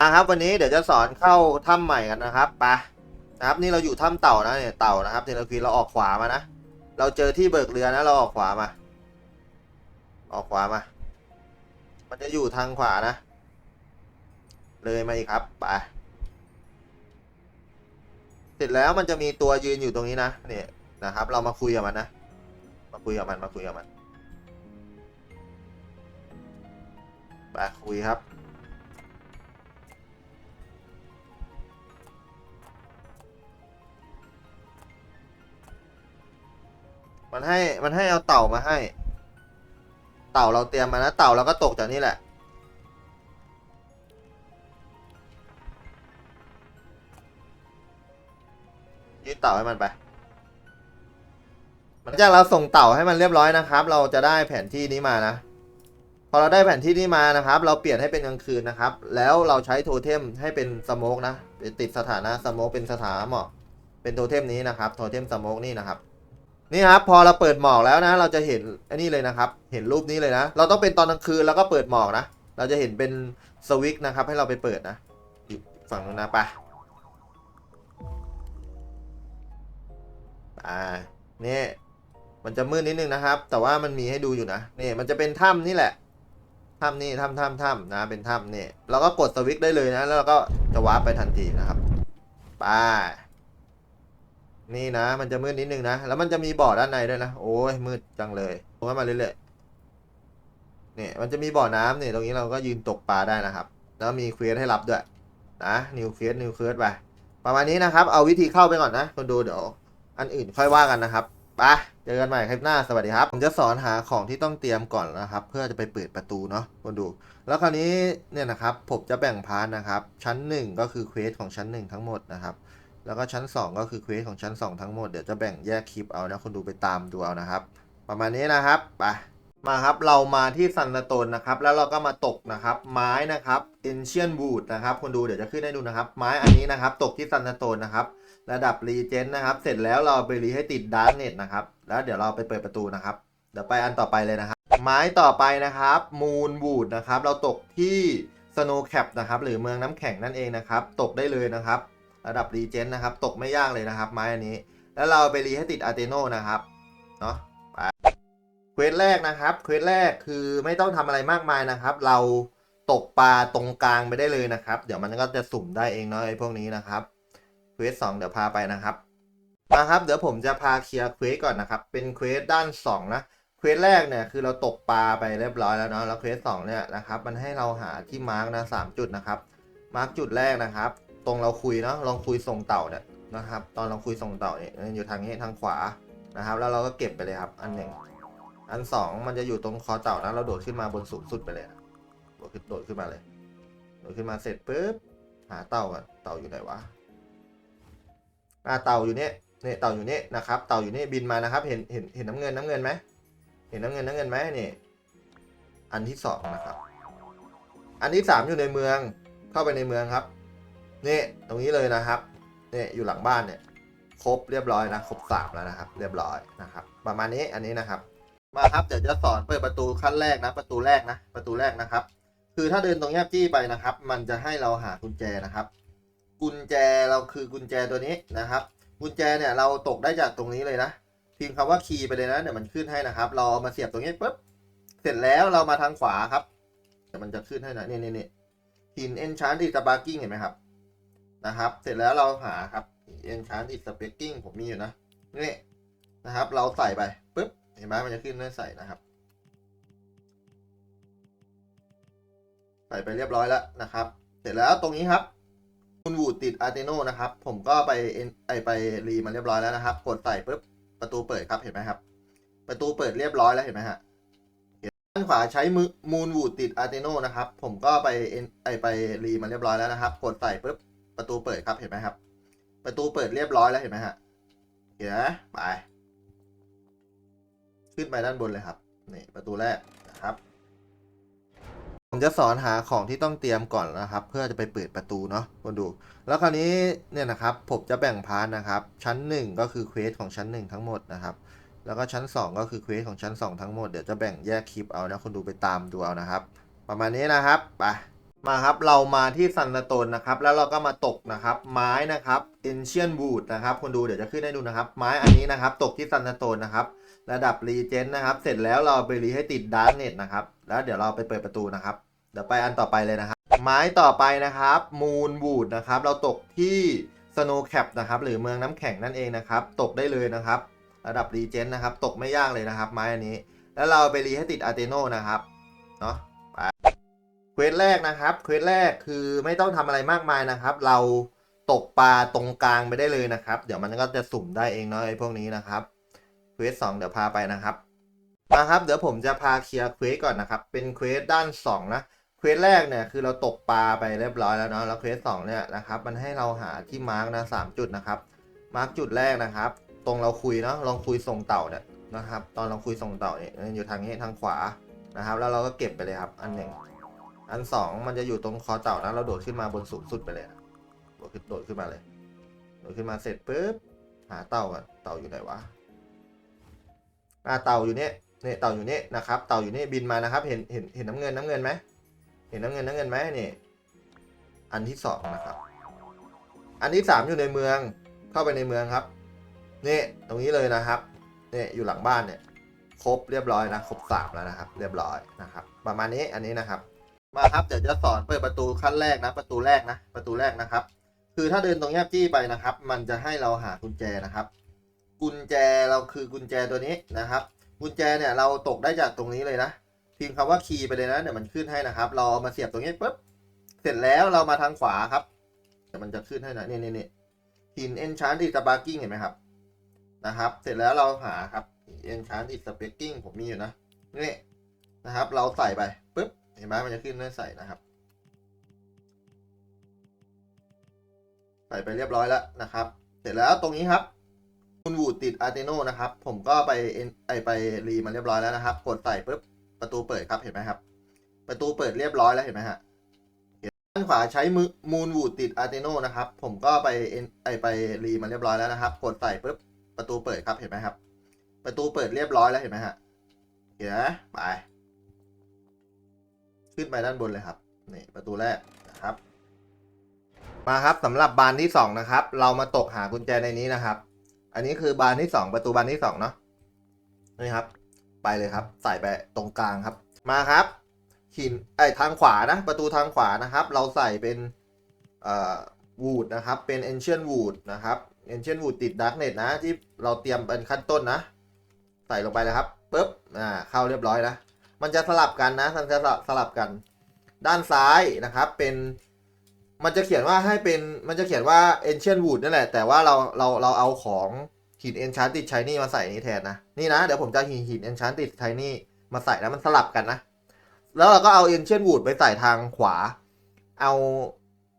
อะครับวันนี้เดี๋ยวจะสอนเข้าถ้ำใหม่กันนะครับไปนะครับนี่เราอยู่ถ้ำเต่านะเนี่ยเต่านะครับเทเลควีเราออกขวามานะเราเจอที่เบิกเรือนะเราออกขวามา ออกขวามา มันจะอยู่ทางขวานะ เลยมาอีกครับไปเสร็จแล้วมันจะมีตัวยืนอยู่ตรงนี้นะเนี่ยนะครับ เรามาคุยกับมันนะ มาคุยกับมันมาคุยกับมันไปคุยครับ มันให้มันให้เอาเต่ามาให้ เต่าเราเตรียมมานะเต่าเราก็ตกจากนี่แหละยืดเต่าให้มันไปหลังจากเราส่งเต่าให้มันเรียบร้อยนะครับ เราจะได้แผนที่นี้มานะ พอเราได้แผนที่นี้มานะครับ เราเปลี่ยนให้เป็นกลางคืนนะครับ แล้วเราใช้โทเทมให้เป็นสโมกนะเป็นติดสถานะสโมกเป็นสถานะหมอกเป็นโทเทมนี้นะครับ โทเทมสโมกนี่นะครับ นี่ครับพอเราเปิดหมอกแล้วนะ เราจะเห็นอันนี้เลยนะครับ เห็นรูปนี้เลยนะ เราต้องเป็นตอนกลางคืนแล้วก็เปิดหมอกนะ เราจะเห็นเป็นสวิกนะครับ ให้เราไปเปิดนะอยู่ฝั่งนู้นนะไปอ่านี่มันจะมืดนิดนึงนะครับ แต่ว่ามันมีให้ดูอยู่นะนี่มันจะเป็นถ้ำนี่แหละถ้ำนี่ถ้ำถ้ำถ้ำนะ เป็นถ้ำนี่เราก็กดสวิกได้เลยนะ แล้วเราก็จะวาร์ปไปทันทีนะครับไป นี่นะ มันจะมืดนิดนึงนะ แล้วมันจะมีบ่อด้านในด้วยนะ โอ้ยมืดจังเลยลงมาเรื่อยๆเนี่ยมันจะมีบ่อน้ำเนี่ยตรงนี้เราก็ยืนตกปลาได้นะครับ แล้วมีเควสให้รับด้วยนะนิวเควสนิวเควสไปประมาณนี้นะครับ เอาวิธีเข้าไปก่อนนะคนดูเดี๋ยว อันอื่นค่อยว่ากันนะครับไปเจอกันใหม่คลิปหน้าสวัสดีครับ ผมจะสอนหาของที่ต้องเตรียมก่อนนะครับ เพื่อจะไปเปิดประตูเนาะคนดู แล้วคราวนี้เนี่ยนะครับผมจะแบ่งพาร์ทนะครับ ชั้น 1 ก็คือเควสของชั้น 1 ทั้งหมดนะครับ แล้วก็ชั้น 2 ก็คือเควสของชั้น 2 ทั้งหมด เดี๋ยวจะแบ่งแยกคลิปเอานะคนดูไปตามดูเอานะครับ ประมาณนี้นะครับไปมาครับเรามาที่ซันตโตนนะครับ แล้วเราก็มาตกนะครับ ไม้นะครับ Ancient Wood นะครับคนดูเดี๋ยวจะขึ้นให้ดูนะครับ ไม้อันนี้นะครับ ตกที่ซันตโตนนะครับ ระดับรีเจนนะครับ เสร็จแล้วเราไปรีให้ติดดาร์กเน็ตนะครับ แล้วเดี๋ยวเราไปเปิดประตูนะครับ เดี๋ยวไปอันต่อไปเลยนะครับ ไม้ต่อไปนะครับมูนวูดนะครับ เราตกที่สโนว์แคปนะครับ หรือเมืองน้ำแข็งนั่นเองนะครับ ตกได้เลยนะครับ ระดับรีเจนนะครับ ตกไม่ยากเลยนะครับ ไม้อันนี้ แล้วเราไปรีให้ติดอาร์เตโนนะครับเนาะไปเควสแรกนะครับเควสแรกคือไม่ต้องทำอะไรมากมายนะครับ เราตกปลาตรงกลางไปได้เลยนะครับ เดี๋ยวมันก็จะสุ่มได้เองเนาะไอ้พวกนี้นะครับเควสสองเดี๋ยวพาไปนะครับมาครับเดี๋ยวผมจะพาเคลียร์เควสก่อนนะครับ เป็นเควสด้านสองนะเควสแรกเนี่ยคือเราตกปลาไปเรียบร้อยแล้วเนาะแล้วเควสสองเนี่ยนะครับ มันให้เราหาที่มาร์กนะสามจุดนะครับมาร์กจุดแรกนะครับ ตรงเราคุยเนาะลองคุยส่งเต่าเนี่ยนะครับ ตอนเราคุยส่งเต่าเนี่ยมันอยู่ทางนี้ทางขวานะครับ แล้วเราก็เก็บไปเลยครับ อันหนึ่งอันสองมันจะอยู่ตรงคอเต่านะเราโดดขึ้นมาบนสูงสุดไปเลยโดดขึ้นโดดขึ้นมาเลยโดดขึ้นมาเสร็จปุ๊บหาเต่าก่อนเต่าอยู่ไหนวะอ่าเต่าอยู่เนี่ยเนี่ยเต่าอยู่เนี่ยนะครับ เต่าอยู่นี่บินมานะครับ เห็นเห็นเห็นน้ำเงินน้ำเงินไหมเห็นน้ำเงินน้ำเงินไหมนี่อันที่สองนะครับ อันที่สามอยู่ในเมืองเข้าไปในเมืองครับ นี่ตรงนี้เลยนะครับนี่อยู่หลังบ้านเนี่ยครบเรียบร้อยนะครบสามแล้วนะครับ เรียบร้อยนะครับ ประมาณนี้อันนี้นะครับ มาครับเดี๋ยวจะสอนเปิดประตูขั้นแรกนะ ประตูแรกนะ ประตูแรกนะครับ คือถ้าเดินตรงแยบจี้ไปนะครับ มันจะให้เราหากุญแจนะครับ กุญแจเราคือกุญแจตัวนี้นะครับ กุญแจเนี่ยเราตกได้จากตรงนี้เลยนะพิมพ์คำว่าคีย์ไปเลยนะเดี๋ยวมันขึ้นให้นะครับ เราเอามาเสียบตรงนี้ปุ๊บเสร็จแล้วเรามาทางขวาครับเดี๋ยวมันจะขึ้นให้นะนี่นี่นี่หินเอนชานดิสปาร์กิ้งเห็นไหมครับ นะครับ เสร็จแล้วเราหาครับเอนชานดิสปาร์กิ้งผมมีอยู่นะนี่นะครับ เราใส่ไปปุ๊บเห็นไหมมันจะขึ้นให้ใส่นะครับ ใส่ไปเรียบร้อยแล้วนะครับ เสร็จแล้วตรงนี้ครับคุณวูดติดอาร์เตโนนะครับ ผมก็ไปเอไอไปรีมาเรียบร้อยแล้วนะครับ กดใส่ปุ๊บประตูเปิดครับเห็นไหมครับ ประตูเปิดเรียบร้อยแล้วเห็นไหมฮะด้านขวาใช้มือมูนวูดติดอาร์เตโนนะครับ ผมก็ไปเอไอไปรีมาเรียบร้อยแล้วนะครับ กดใส่ปุ๊บ ประตูเปิดครับเห็นไหมครับ ประตูเปิดเรียบร้อยแล้วเห็นไหมฮะเห็นไหมไป ขึ้นไปด้านบนเลยครับนี่ประตูแรกนะครับ ผมจะสอนหาของที่ต้องเตรียมก่อนนะครับ เพื่อจะไปเปิดประตูเนาะคนดู แล้วคราวนี้เนี่ยนะครับ ผมจะแบ่งพาร์ทนะครับ ชั้น 1 ก็คือเควสของชั้น 1 ทั้งหมดนะครับแล้วก็ชั้น 2 ก็คือเควสของชั้น 2 ทั้งหมด เดี๋ยวจะแบ่งแยกคลิปเอานะคนดูไปตามดูเอานะครับ ประมาณนี้นะครับ ไป มาครับเรามาที่ซันโตนนะครับ แล้วเราก็มาตกนะครับ ไม้นะครับ Ancient Wood นะครับคนดูเดี๋ยวจะขึ้นให้ดูนะครับ ไม้อันนี้นะครับ ตกที่ซันโตนนะครับ ระดับรีเจนนะครับ เสร็จแล้วเราไปรีให้ติดดาร์เน็ตนะครับ แล้วเดี๋ยวเราไปเปิดประตูนะครับ เดี๋ยวไปอันต่อไปเลยนะครับ ไม้ต่อไปนะครับมูนวูดนะครับ เราตกที่สโนว์แคปนะครับ หรือเมืองน้ำแข็งนั่นเองนะครับ ตกได้เลยนะครับ ระดับรีเจนนะครับ ตกไม่ยากเลยนะครับ ไม้อันนี้ แล้วเราไปรีให้ติดอาร์เตโนนะครับเนาะไป ควสแรกนะครับ เควสแรกคือไม่ต้องทำอะไรมากมายนะครับ เราตกปลาตรงกลางไปได้เลยนะครับ เดี๋ยวมันก็จะสุ่มได้เองเนาะไอ้พวกนี้นะครับ เควสสองเดี๋ยวพาไปนะครับ มาครับ เดี๋ยวผมจะพาเคลียร์เควสก่อนนะครับ เป็นเควสด้านสองนะ เควสแรกเนี่ยคือเราตกปลาไปเรียบร้อยแล้วเนาะ แล้วเควสสองเนี่ยนะครับ มันให้เราหาที่มาร์กนะสามจุดนะครับ มาร์กจุดแรกนะครับ ตรงเราคุยเนาะ ลองคุยส่งเต่าเนี่ยนะครับ ตอนเราคุยส่งเต่าเนี่ยอยู่ทางนี้ทางขวา นะครับ แล้วเราก็เก็บไปเลยครับ อันหนึ่ง อันสองมันจะอยู่ตรงคอเต่านะ เราโดดขึ้นมาบนสูงสุดไปเลยนะโดดขึ้นโดดขึ้นมาเลย โดดขึ้นมาเสร็จปุ๊บหาเต่าก่อนเต่าอยู่ไหนวะอ่าเต่าอยู่เนี่ยเนี่ยเต่าอยู่เนี่ยนะครับ เต่าอยู่เนี่บินมานะครับ เห็นเห็นเห็นน้ำเงินน้ำเงินไหมเห็นน้ำเงินน้ำเงินไหมนี่อันที่สองนะครับ อันที่สามอยู่ในเมือง เข้าไปในเมืองครับนี่ตรงนี้เลยนะครับนี่อยู่หลังบ้านเนี่ย ครบเรียบร้อยนะ ครบสามแล้วนะครับ เรียบร้อยนะครับ ประมาณนี้อันนี้นะครับ มาครับเดี๋ยวจะสอนเปิดประตูขั้นแรกนะ ประตูแรกนะ ประตูแรกนะครับ คือถ้าเดินตรงแยบจี้ไปนะครับ มันจะให้เราหากุญแจนะครับ กุญแจเราคือกุญแจตัวนี้นะครับ กุญแจเนี่ยเราตกได้จากตรงนี้เลยนะพิมพ์คำว่าคีย์ไปเลยนะเดี๋ยวมันขึ้นให้นะครับ เราเอามาเสียบตรงนี้ปุ๊บเสร็จแล้วเรามาทางขวาครับเดี๋ยวมันจะขึ้นให้นะเนี่นี่นี่ยหินเอนชานติสปาร์กิ้งเห็นไหมครับนะครับ เสร็จแล้วเราหาครับเอนชานติสเปกกิ้งผมมีอยู่นะนี่นะครับ เราใส่ไปปุ๊บ เห็นไหมมันจะขึ้นให้ใส่นะครับ ใส่ไปเรียบร้อยแล้วนะครับ เสร็จแล้วตรงนี้ครับคุณวูดติดอาร์เตโนนะครับ ผมก็ไปเอไอไปรีมาเรียบร้อยแล้วนะครับ กดใส่ปุ๊บประตูเปิดครับเห็นไหมครับ ประตูเปิดเรียบร้อยแล้วเห็นไหมฮะด้านขวาใช้มือมูนวูดติดอาร์เตโนนะครับ ผมก็ไปเอไอไปรีมาเรียบร้อยแล้วนะครับ กดใส่ปุ๊บประตูเปิดครับเห็นไหมครับ ประตูเปิดเรียบร้อยแล้วเห็นไหมฮะเห็นไหมไป ขึ้นไปด้านบนเลยครับนี่ประตูแรกนะครับ มาครับสำหรับบานที่สองนะครับ เรามาตกหากุญแจในนี้นะครับ อันนี้คือบานที่สองประตูบานที่สองเนาะนี่ครับ ไปเลยครับ ใส่ไปตรงกลางครับ มาครับหินไอทางขวานะ ประตูทางขวานะครับ เราใส่เป็นเอ่อวูดนะครับ เป็น ancient wood นะครับ ancient wood ติด darknet นะ ที่เราเตรียมเป็นขั้นต้นนะ ใส่ลงไปเลยครับปุ๊บอ่าเข้าเรียบร้อยนะ มันจะสลับกันนะมันจะสลับกัน ด้านซ้ายนะครับเป็นมันจะเขียนว่าให้เป็นมันจะเขียนว่า ancient wood นั่นแหละ แต่ว่าเราเราเราเอาของหิน enchanted shiny มาใส่นี้แทนนะ นี่นะ เดี๋ยวผมจะหินหิน enchanted shiny มาใส่นะมันสลับกันนะ แล้วเราก็เอา ancient wood ไปใส่ทางขวา เอา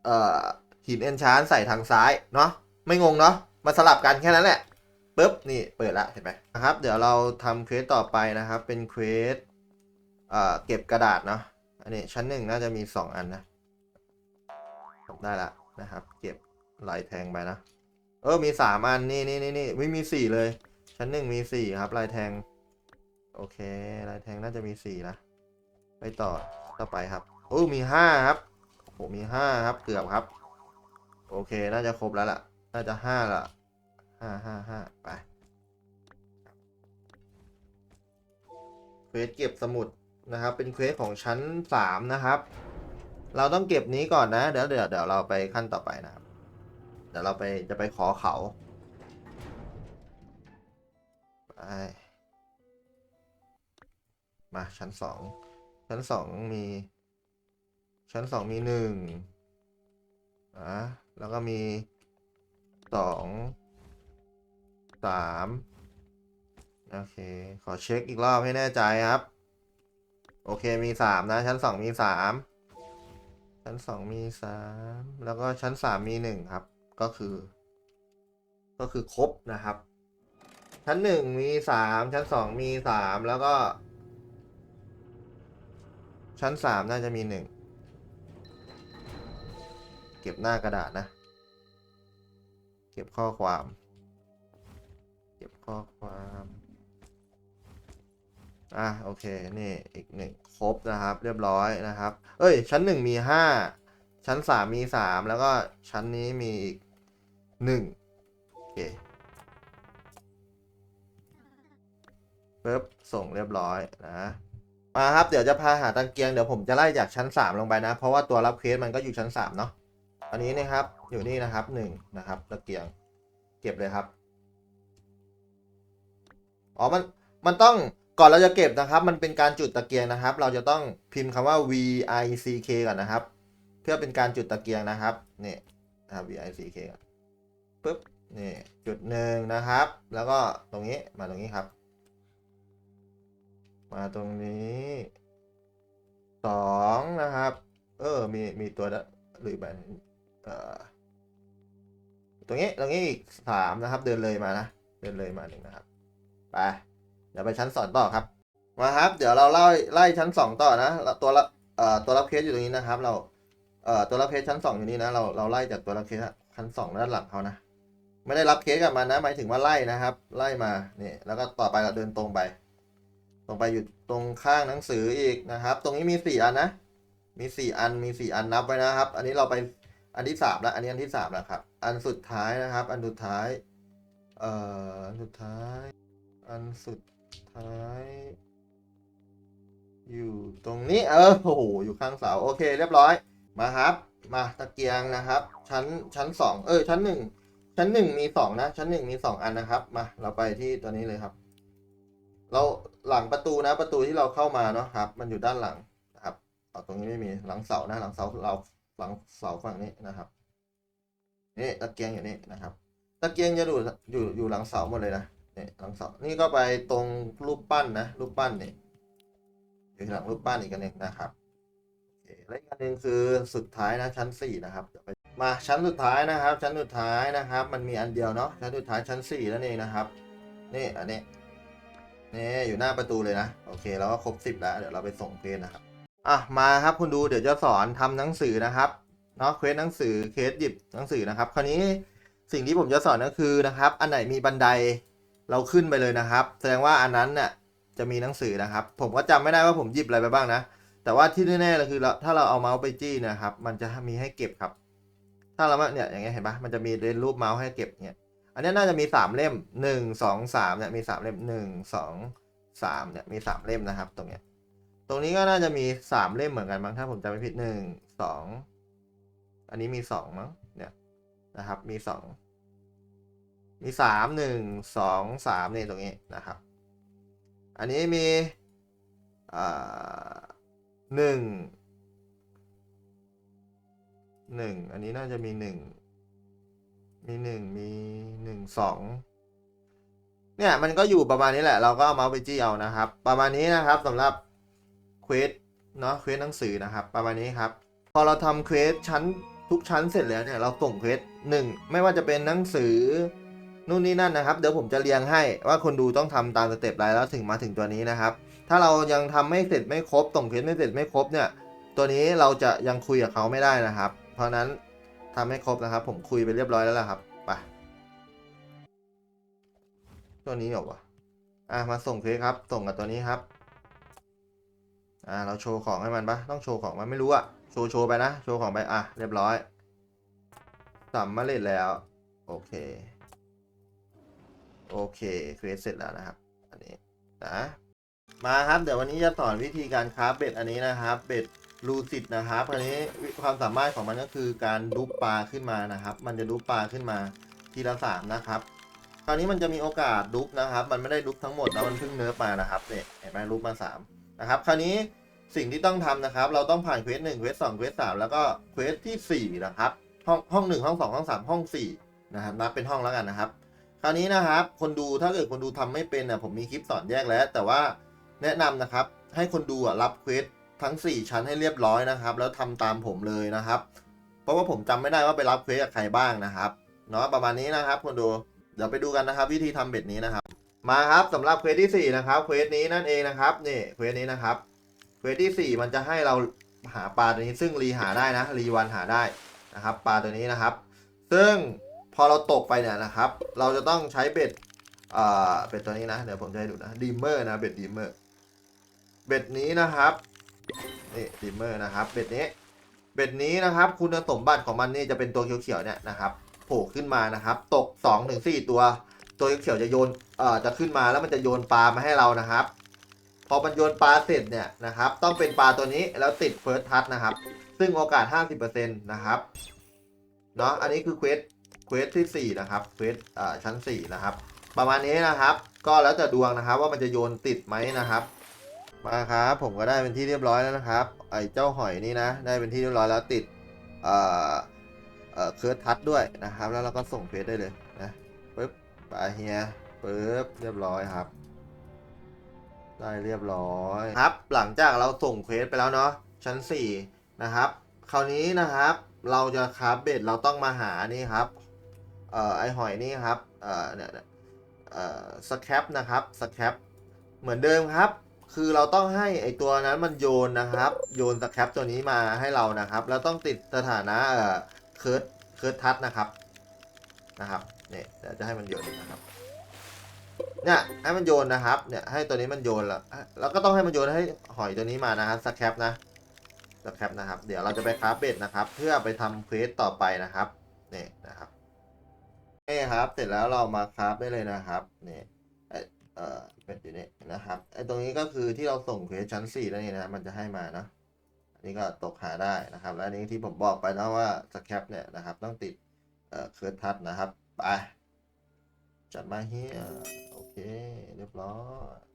เอ่อหิน enchant ใส่ทางซ้าย เนาะไม่งงเนาะมาสลับกันแค่นั้นแหละปุ๊บนี่เปิดละเห็นไหมนะครับ เดี๋ยวเราทำเควสต่อไปนะครับ เป็นเควส เอ่อเก็บกระดาษเนาะอันนี้ชั้นหนึ่งน่าจะมีสองอันนะผมได้ละนะครับ เก็บลายแทงไปนะเออมีสามอันนี่นี่นี่นี่ไม่มีสี่เลย ชั้นหนึ่งมีสี่ครับลายแทง โอเคลายแทงน่าจะมีสี่นะไปต่อต่อไปครับโอ้มีห้าครับโอ้มีห้าครับเกือบครับ โอเคน่าจะครบแล้วล่ะ น่าจะห้าละห้าห้าห้าไปเควสเก็บสมุด นะครับ เป็นเควสของชั้นสามนะครับ เราต้องเก็บนี้ก่อนนะ เดี๋ยวเดี๋ยวเดี๋ยวเราไปขั้นต่อไปนะครับ เดี๋ยวเราไปจะไปขอเขาไปมาชั้นสองชั้นสองมี ชั้นสองมีหนึ่งอะแล้วก็มีสองสามโอเค ขอเช็คอีกรอบให้แน่ใจครับ โอเคมีสามนะ ชั้นสองมีสามชั้นสองมีสามแล้วก็ชั้นสามมีหนึ่งครับ ก็คือ ก็คือครบนะครับ ชั้นหนึ่งมีสามชั้นสองมีสามแล้วก็ ชั้นสามน่าจะมีหนึ่งเก็บหน้ากระดาษนะ เก็บข้อความ เก็บข้อความ อะโอเคนี่อีกหนึ่งครบนะครับ เรียบร้อยนะครับ เอ้ย ชั้นหนึ่งมีห้าชั้นสามมีสามแล้วก็ชั้นนี้มีอีกหนึ่งโอเคปึ๊บส่งเรียบร้อยนะมาครับเดี๋ยวจะพาหาตะเกียงเดี๋ยวผมจะไล่จากชั้นสามลงไปนะ เพราะว่าตัวรับเคสมันก็อยู่ชั้นสามเนาะอันนี้นะครับอยู่นี่นะครับหนึ่งนะครับตะเกียง เก็บเลยครับอ๋อมันมันต้อง ก่อนเราจะเก็บนะครับ มันเป็นการจุดตะเกียงนะครับ เราจะต้องพิมพ์คำว่า V I C K ก่อนนะครับ เพื่อเป็นการจุดตะเกียงนะครับนี่นะครับ V I C K ก่อนปึ๊บนี่จุดหนึ่งนะครับ แล้วก็ตรงนี้มาตรงนี้ครับ มาตรงนี้สองนะครับ เออมีมีตัวละหรือแบบเอ่อตรงนี้ตรงนี้อีกสามนะครับ เดินเลยมานะ เดินเลยมาหนึ่งนะครับ ไป เดี๋ยวไปชั้นสองต่อครับ มาครับ เดี๋ยวเราไล่ไล่ชั้นสองต่อนะแล้วตัวละเอ่อตัวรับเคสอยู่ตรงนี้นะครับ เราเอ่อตัวรับเคสชั้นสองอยู่นี่นะ เราเราไล่จากตัวรับเคสชั้นสองด้านหลังเขานะ ไม่ได้รับเคสกับมันนะ หมายถึงว่าไล่นะครับ ไล่มานี่แล้วก็ต่อไปเราเดินตรงไป ตรงไปอยู่ตรงข้างหนังสืออีกนะครับ ตรงนี้มีสี่อันนะ มีสี่อัน มีสี่อันนับไว้นะครับ อันนี้เราไปอันที่สามแล้ว อันนี้อันที่สามแล้วครับ อันสุดท้ายนะครับ อันสุดท้าย เอ่อ อันสุดท้าย อันสุด ท้าย อยู่ตรงนี้ เออโอ้โหอยู่ข้างเสาโอเค เรียบร้อย มาครับ มาตะเกียงนะครับ ชั้นชั้นสองเออ ชั้นหนึ่งชั้นหนึ่งมีสองนะ ชั้นหนึ่งมีสองอันนะครับ มา เราไปที่ตัวนี้เลยครับ เราหลังประตูนะ ประตูที่เราเข้ามาเนาะครับ มันอยู่ด้านหลังนะครับเอาตรงนี้ไม่มีหลังเสานะ หลังเสาเราหลังเสาฝั่งนี้นะครับนี่ตะเกียงอยู่นี่นะครับ ตะเกียงจะอยู่อยู่อยู่หลังเสาหมดเลยนะ นี่หลังเสานี่ก็ไปตรงรูปปั้นนะรูปปั้นเนี่ยอยู่หลังรูปปั้นอีกอันหนึ่งนะครับโอเคแล้วอีกอันหนึ่งคือสุดท้ายนะชั้นสี่นะครับเดี๋ยวไปมาชั้นสุดท้ายนะครับ ชั้นสุดท้ายนะครับ มันมีอันเดียวเนาะชั้นสุดท้ายชั้นสี่นั่นเองนะครับนี่อันนี้นี่อยู่หน้าประตูเลยนะโอเคเราก็ครบสิบแล้วเดี๋ยวเราไปส่งเพจนะครับอะมาครับคุณดูเดี๋ยวจะสอนทำหนังสือนะครับเนาะเควสหนังสือเคสหยิบหนังสือนะครับ คราวนี้สิ่งที่ผมจะสอนก็คือนะครับ อันไหนมีบันได เราขึ้นไปเลยนะครับ แสดงว่าอันนั้นเนี่ยจะมีหนังสือนะครับ ผมก็จำไม่ได้ว่าผมหยิบอะไรไปบ้างนะ แต่ว่าที่แน่ๆเลยคือเราถ้าเราเอาเมาส์ไปจี้นะครับ มันจะมีให้เก็บครับ ถ้าเราเนี่ยอย่างเงี้ยเห็นปะมันจะมีเป็นรูปเมาส์ให้เก็บเนี่ย อันนี้น่าจะมีสามเล่มหนึ่งสองสามเนี่ยมีสามเล่มหนึ่งสองสามเนี่ยมีสามเล่มนะครับ ตรงเนี้ย ตรงนี้ก็น่าจะมีสามเล่มเหมือนกันมั้งถ้าผมจำไม่ผิดหนึ่งสองอันนี้มีสองมั้งเนี่ยนะครับ มีสอง มีสามหนึ่งสองสามนี่ตรงนี้นะครับ อันนี้มีหนึ่งหนึ่งอันนี้น่าจะมีหนึ่งมีหนึ่งมีหนึ่งสองเนี่ยมันก็อยู่ประมาณนี้แหละ เราก็เอาเมาส์ไปจี้เอานะครับ ประมาณนี้นะครับสำหรับเควสเนาะเควสหนังสือนะครับ ประมาณนี้ครับ พอเราทำเควสชั้นทุกชั้นเสร็จแล้วเนี่ยเราส่งเควสหนึ่งไม่ว่าจะเป็นหนังสือ นู่นนี่นั่นนะครับ เดี๋ยวผมจะเรียงให้ว่าคนดูต้องทำตามสเต็ปอะไรแล้วถึงมาถึงตัวนี้นะครับ ถ้าเรายังทำไม่เสร็จไม่ครบส่งเควสไม่เสร็จไม่ครบเนี่ย ตัวนี้เราจะยังคุยกับเขาไม่ได้นะครับ เพราะนั้นทำให้ครบนะครับ ผมคุยไปเรียบร้อยแล้วล่ะครับไปตัวนี้เหรอวะอะมาส่งเควสครับ ส่งกับตัวนี้ครับอ่าเราโชว์ของให้มันปะต้องโชว์ของมันไม่รู้อะโชว์โชว์ไปนะ โชว์ของไปอะเรียบร้อยสำมาเร็จแล้ว โอเค โอเคเควสเสร็จแล้วนะครับ อันนี้นะมาครับ เดี๋ยววันนี้จะสอนวิธีการคราฟเบ็ดอันนี้นะครับ เบ็ดรูสิตนะครับอันนี้ความสามารถของมันก็คือการดุบปลาขึ้นมานะครับ มันจะดุบปลาขึ้นมาทีละสามนะครับ คราวนี้มันจะมีโอกาสดุบนะครับ มันไม่ได้ดุบทั้งหมดนะมันเพิ่งเนิร์ฟมานะครับเนี่ยเห็นไหมดุบมาสามนะครับ คราวนี้สิ่งที่ต้องทำนะครับ เราต้องผ่านเควสหนึ่งเควสสองเควสสามแล้วก็เควสที่สี่นะครับ ห้องห้องหนึ่งห้องสองห้องสามห้องสี่นะครับนับเป็นห้องแล้วกันนะครับ คราวนี้นะครับ คนดูถ้าเกิดคนดูทำไม่เป็นน่ะผมมีคลิปสอนแยกแล้ว แต่ว่าแนะนำนะครับ ให้คนดูรับเควสทั้ง 4 ชั้นให้เรียบร้อยนะครับ แล้วทำตามผมเลยนะครับ เพราะว่าผมจำไม่ได้ว่าไปรับเควสกับใครบ้างนะครับเนาะประมาณนี้นะครับ คนดูเดี๋ยวไปดูกันนะครับ วิธีทำเบ็ดนี้นะครับ มาครับสำหรับเควสที่สี่นะครับเควสนี้นั่นเองนะครับนี่เควสนี้นะครับเควสที่ 4 มันจะให้เราหาปลาตัวนี้ซึ่งรีหาได้นะรีวันหาได้นะครับ ปลาตัวนี้นะครับ ซึ่ง พอเราตกไปเนี่ยนะครับ เราจะต้องใช้เบ็ดอ่าเบ็ดตัวนี้นะ เดี๋ยวผมจะให้ดูนะดีมเมอร์นะเบ็ดดีมเมอร์เบ็ดนี้นะครับนี่ดิมเมอร์นะครับเบ็ดนี้เบ็ดนี้นะครับ คุณสมบัติของมันนี่จะเป็นตัวเขียวๆเนี่ยนะครับโผล่ขึ้นมานะครับ ตก2อถึงสตัว ตัวเขียวๆจะโยนเอ่อจะขึ้นมาแล้วมันจะโยนปลามาให้เรานะครับ พอมันโยนปลาเสร็จเนี่ยนะครับ ต้องเป็นปลาตัวนี้แล้วติดเฟิร์สทัชนะครับ ซึ่งโอกาส 50%นะครับเนาะอันนี้คือเควส ควสที่ 4 นะครับเควสชั้น 4 นะครับ ประมาณนี้นะครับ ก็แล้วแต่ดวงนะครับว่ามันจะโยนติดไหมนะครับ มาครับผมก็ได้เป็นที่เรียบร้อยแล้วนะครับ ไอ้เจ้าหอยนี่นะ ได้เป็นที่เรียบร้อยแล้วติดเอ่อเอ่อเคิร์ดทัชด้วยนะครับ แล้วเราก็ส่งเควสได้เลยนะปึ๊บไปเฮียปึ๊บเรียบร้อยครับ ได้เรียบร้อยครับ หลังจากเราส่งเควสไปแล้วเนาะชั้น 4 นะครับ คราวนี้นะครับเราจะคราฟเบ็ดเราต้องมาหานี่ครับ เอ่อไอหอยนี่ครับเอ่อเนี่ยเอ่อสแคปนะครับสแคปเหมือนเดิมครับ คือเราต้องให้ไอตัวนั้นมันโยนนะครับ โยนสแคปตัวนี้มาให้เรานะครับแล้วต้องติดสถานะเอ่อเคิร์ดเคิร์ดทัชนะครับนะครับเนี่ยเดี๋ยวจะให้มันโยนนะครับเนี่ยให้มันโยนนะครับเนี่ยให้ตัวนี้มันโยนแล้วแล้วก็ต้องให้มันโยนให้หอยตัวนี้มานะฮะสแคปนะสแคปนะครับ เดี๋ยวเราจะไปคราฟเบ็ดนะครับ เพื่อไปทำเควสต่อไปนะครับเนี่ยนะครับ เคครับ เสร็จแล้วเรามาคราฟได้เลยนะครับนี่ยเอ่อเป็ดอยู่นี่นะครับไอตรงนี้ก็คือที่เราส่งเควสชั้น4นั่นเองนะมันจะให้มานะอันนี้ก็ตกหาได้นะครับ และอันนี้ที่ผมบอกไปนะว่าสแคปเนี่ยนะครับ ต้องติดเอ่อเคิร์ดทัดนะครับไปจัดมาเฮียโอเค เรียบร้อย